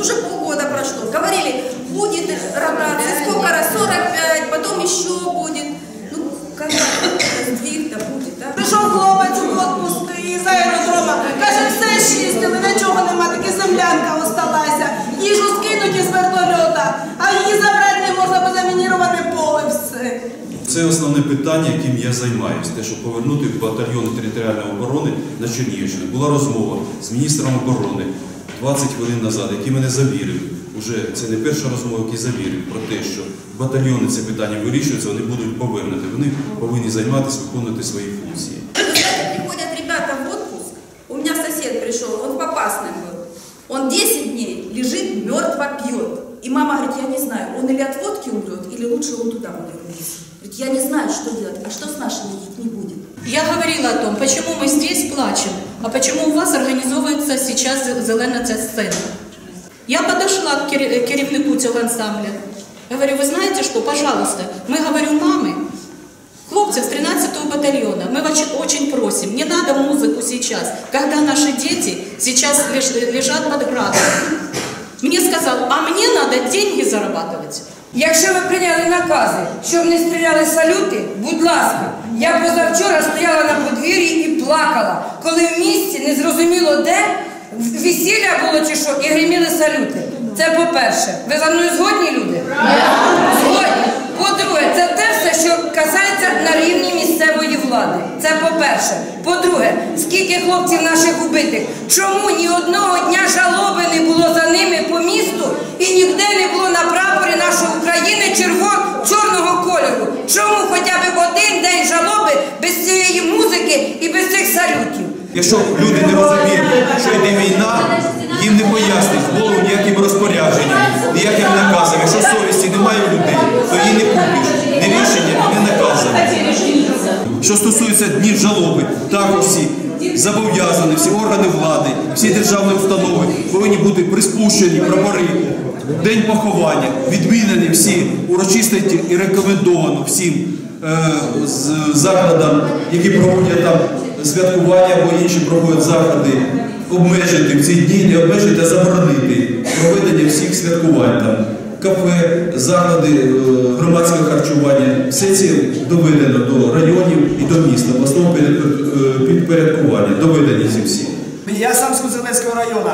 уже полгода прошло. Говорили, будет ротация, сколько раз, 45, потом еще будет. Ну, когда сдвиг-то будет, да? Прийшов хлопець у отпуск із аеродрома, каже, все чистили, нічого нема, таки землянка осталася. Їжу скинуть із вертольота, а її забрати не можна, бо замінірувати поле все. Це основне питання, яким я займаюся, те, щоб повернути батальйони територіальної оборони на Чернігівщину. Була розмова з міністром оборони 20 хвилин назад, який мене завірив. Уже це не перша розмова, який завірив про те, що батальйони це питання вирішуються, вони будуть повернути. Вони повинні займатися, виконувати свої функції. Вы знаете, приходят ребята в отпуск. У меня сосед пришел, он в Попасном был. Он 10 дней лежит, мертво пьет. И мама говорит, я не знаю, он или от водки умрет, или лучше он туда умрет. Говорит, я не знаю, что делать. А что с нашими детьми будет? Я говорила о том, почему мы здесь плачем, а почему у вас организовывается сейчас зелена ця сцена. Я подошла к кер- керівнику цього ансамбля. Говорю, вы знаете что, пожалуйста, мы, говорю, мамы, хлопцев с 13-го батальона, мы вас очень просим, не надо музыку сейчас, когда наши дети сейчас леж- лежат под градом. Мне сказал, а мне надо деньги зарабатывать. Якщо ви прийняли накази, щоб не стріляли салюти, будь ласка, я позавчора стояла на подвір'ї і плакала, коли в місті незрозуміло де весілля було чи що, і гриміли салюти. Це по-перше. Ви за мною згодні люди? Згодні. По-друге, це те все, що касається на рівні місцевої влади. Це по-перше. По-друге, скільки хлопців наших убитих? Чому ні одного дня жалоби не було за ними по місту і ніде не було на прапорі нашої України червон чорного кольору? Чому хоча б один день жалоби без цієї музики і без цих салютів? Якщо люди не розуміють, що йде війна, їм не пояснять в голову ніяким розпорядженням, ніяким наказом. Якщо совісті немає у людей, то її не купиш. Ні рішення, ні наказом. Що стосується днів жалоби, також всі зобов'язані, всі органи влади, всі державні установи повинні бути приспущені прапори. В День поховання, відмінені всі урочистості і рекомендовано всім е, закладам, які проводять там святкування або інші проводять заходи, обмежити в ці дні, не обмежити, а заборонити проведення всіх святкувань там. Кафе, заклади е, громадського харчування, все це доведено до районів і до міста, обласного підпоряд- е, підпорядкування, доведені ці всі. Я сам з Кузелецького району.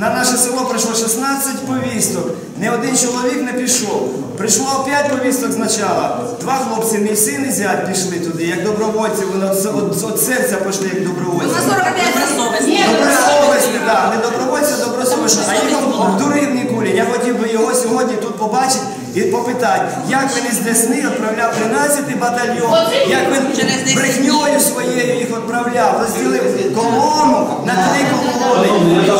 На наше село прийшло 16 повісток. Ні один чоловік не пішов. Прийшло 5 повісток спочатку. Два хлопці, мій син і зять пішли туди, як добровольці. Вони от, от, от серця пішли як добровольці. На 45 Добросовісні, так, не добровольці, а добросовісні. А їх в дурівній кулі. Я хотів би його сьогодні тут побачити і попитати, як він із Десни відправляв 13-й батальйон, як він брехньою своєю їх відправляв, розділив колону на три колони,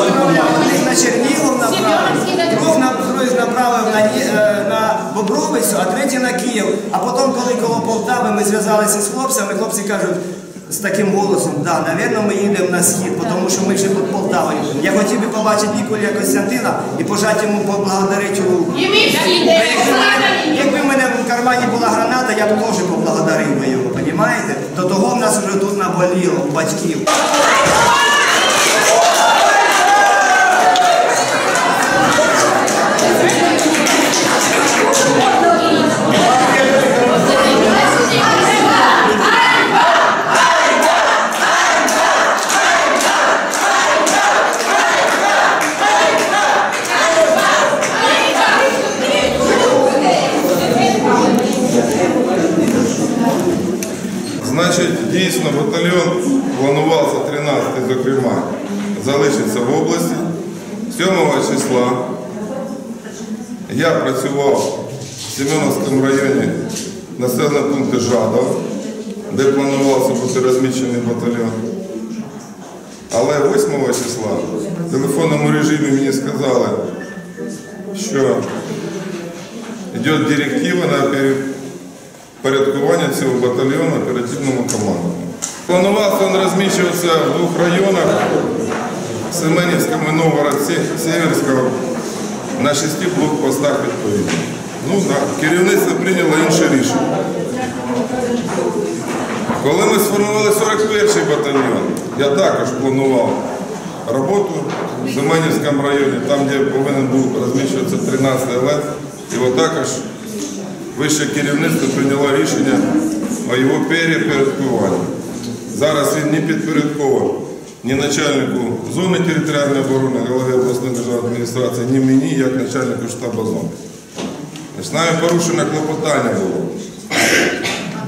відправляв одних на Чернігов направив, двох на других направив на, Ні- е, на Бобровицю, а третій на Київ. А потім, коли коло Полтави ми зв'язалися з хлопцями, хлопці кажуть, з таким голосом, да, напевно, ми їдемо на схід, тому що ми вже під Полтавою. Я хотів би побачити Ніколія Костянтина і пожати йому поблагодарити руку. І ми всі Якби, в мене- в кармані була граната, я б теж поблагодарив би його, розумієте? До того в нас вже тут наболіло, батьків. Залишиться в області. 7 числа я працював в Семеновському районі населеного пункту Жадов, де планувався бути розміщений батальйон. Але 8 числа в телефонному режимі мені сказали, що йде директива на порядкування цього батальйону оперативному командуванню. Планувався він розміщуватися в двох районах Семенівському і Новгород-Северського на шести блокпостах відповідно. Ну, керівництво прийняло інше рішення. Коли ми сформували 41-й батальйон, я також планував роботу в Семенівському районі, там, де повинен був розміщуватися 13 лет. Його також вище керівництво прийняло рішення о його перепорядкуванні. Зараз він не підпорядкований ні начальнику зони територіальної оборони, голови обласної державної адміністрації, ні мені, як начальнику штабу зони. Значить, нами порушено клопотання було.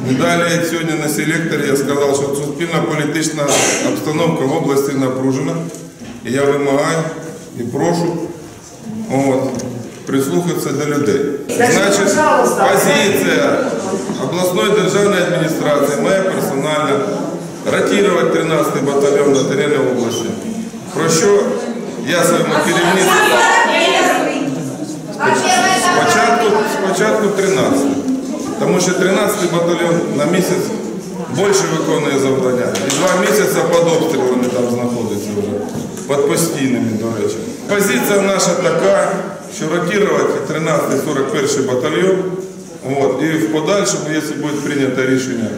Не далі, сьогодні на селекторі я сказав, що суспільна політична обстановка в області напружена. І я вимагаю і прошу от, прислухатися до людей. Значить, позиція обласної державної адміністрації, моя персональна, ротувати 13-й батальйон на терені області. Про що я своєму керівництву Спочатку, спочатку 13. Тому що 13 батальйон на місяць більше виконує завдання. І два місяці під обстрілами там знаходиться вже. Під постійними, до речі. Позиція наша така, що ротувати 13 41 батальйон. От, і в подальшому, якщо буде прийнято рішення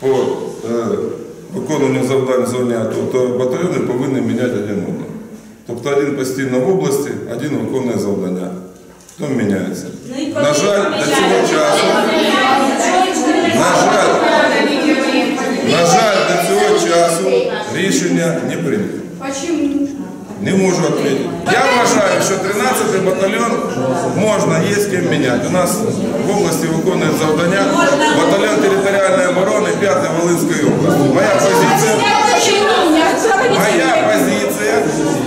по е, виконанню завдань в зоні АТО, то батальйони повинні міняти один одного. Тобто один постійно в області, один виконує завдання. Потім міняється. На жаль, до цього часу, на жаль, на жаль, до цього часу рішення не прийнято. Не можу відповідати. Я вважаю, що 13-й батальйон можна, є з ким міняти. У нас в області виконує завдання батальйон територіальної оборони 5-ї Волинської області. Моя позиція, моя позиція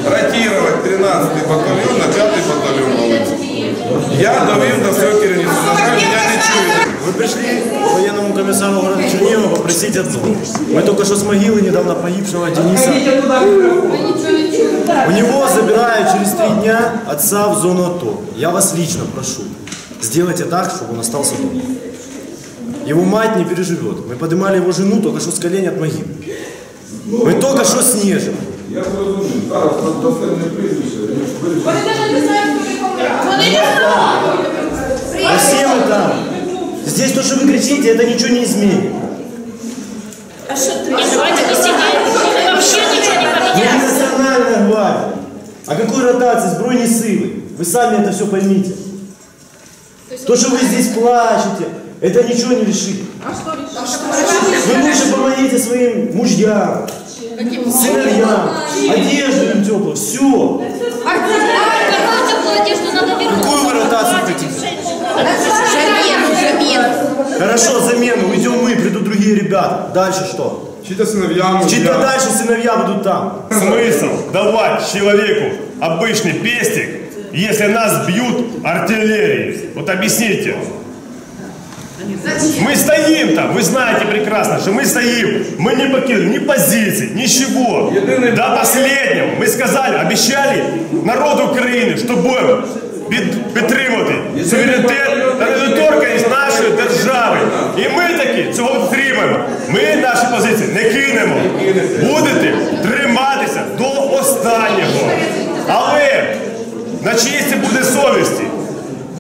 ротувати 13-й батальйон на 5-й батальйон Волинський. Я довів до свого керівництва. На жаль, я не чую. Вы пришли к военному комиссару города Чернигова попросить одно. Мы только что с могилы недавно погибшего Дениса. у него забирают через три дня отца в зону АТО. Я вас лично прошу, сделайте так, чтобы он остался дома. Его мать не переживет. Мы поднимали его жену только что с колени от могилы. Мы только что снежем. Я зрозумів. Зараз достатньо прізвище. А все мы там. Здесь то, что вы кричите, это ничего не изменит. Давайте посидим. О какой ротации сбройной силы? Вы сами это все поймите. То, что вы здесь плачете, это ничего не решит. Вы лучше помогите своим мужьям, сыновьям, одежду им теплую, все. Какую теплую одежду надо вернуть? Какую вы ротацию хотите? Замену, замену. Хорошо, замену, уйдем мы, придут другие ребята. Дальше что? Чьи-то сыновья, Чьи-то дальше сыновья будут там. Смысл давать человеку обычный пестик, если нас бьют артиллерией? Вот объясните. Мы стоим там, вы знаете прекрасно, что мы стоим, мы не покинули ни позиций, ничего. До последнего мы сказали, обещали народу України, що будемо під, підтримувати суверенітет та недоторканність нашої держави. І ми таки цього дотримаємо. Ми наші позиції не кинемо. Будете триматися до останнього. Але на чиїсті буде совісті.